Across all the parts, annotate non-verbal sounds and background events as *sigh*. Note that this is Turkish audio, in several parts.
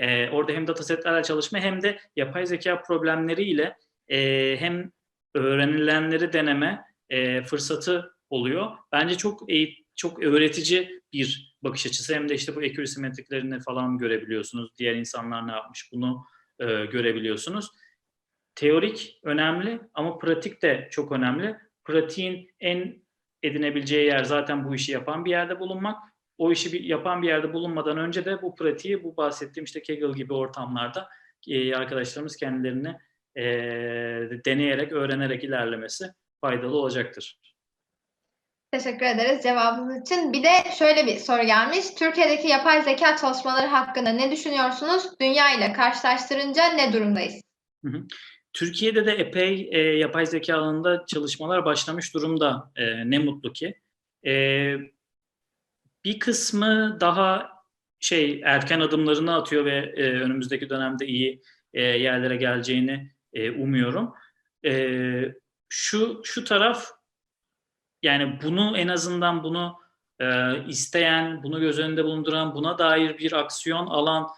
E, orada hem datasetlerle çalışma hem de yapay zeka problemleriyle e, hem öğrenilenleri deneme e, fırsatı oluyor. Bence çok eğit çok öğretici bir bakış açısı. Hem de işte bu accuracy metriklerini falan görebiliyorsunuz. Diğer insanlar ne yapmış bunu e, görebiliyorsunuz. Teorik önemli ama pratik de çok önemli. Pratiğin en edinebileceği yer zaten bu işi yapan bir yerde bulunmak. O işi bir, yapan bir yerde bulunmadan önce de bu pratiği bu bahsettiğim işte Kaggle gibi ortamlarda e, arkadaşlarımız kendilerini e, deneyerek, öğrenerek ilerlemesi faydalı olacaktır. Teşekkür ederiz cevabınız için. Bir de şöyle bir soru gelmiş. Türkiye'deki yapay zeka çalışmaları hakkında ne düşünüyorsunuz? Dünya ile karşılaştırınca ne durumdayız? Hı hı. Türkiye'de de epey e, yapay zeka alanında çalışmalar başlamış durumda. E, ne mutlu ki. E, bir kısmı daha şey erken adımlarını atıyor ve e, önümüzdeki dönemde iyi e, yerlere geleceğini e, umuyorum. E, şu şu taraf yani bunu en azından bunu e, isteyen, bunu göz önünde bulunduran, buna dair bir aksiyon alan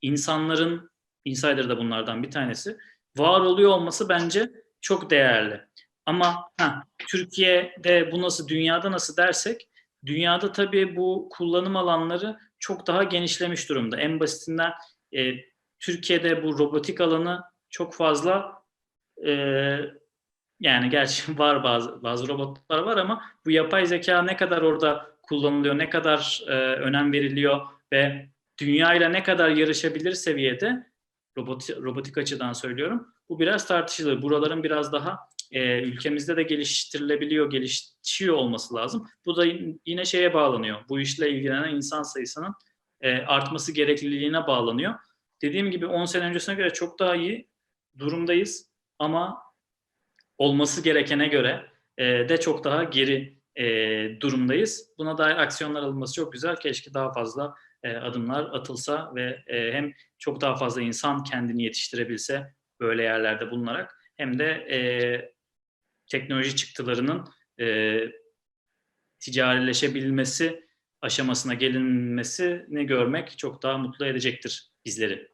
insanların, insider da bunlardan bir tanesi, var oluyor olması bence çok değerli. Ama ha, Türkiye'de bu nasıl, dünyada nasıl dersek, dünyada tabii bu kullanım alanları çok daha genişlemiş durumda. En basitinden e, Türkiye'de bu robotik alanı çok fazla e, yani gerçi *laughs* var bazı bazı robotlar var ama bu yapay zeka ne kadar orada kullanılıyor, ne kadar e, önem veriliyor ve dünyayla ne kadar yarışabilir seviyede robotik, robotik açıdan söylüyorum. Bu biraz tartışılır. Buraların biraz daha e, ülkemizde de geliştirilebiliyor, gelişiyor olması lazım. Bu da yine şeye bağlanıyor. Bu işle ilgilenen insan sayısının e, artması gerekliliğine bağlanıyor. Dediğim gibi 10 sene öncesine göre çok daha iyi durumdayız ama olması gerekene göre e, de çok daha geri e, durumdayız. Buna dair aksiyonlar alınması çok güzel. Keşke daha fazla e, adımlar atılsa ve e, hem çok daha fazla insan kendini yetiştirebilse böyle yerlerde bulunarak hem de e, teknoloji çıktılarının e, ticarileşebilmesi aşamasına gelinmesini görmek çok daha mutlu edecektir bizleri.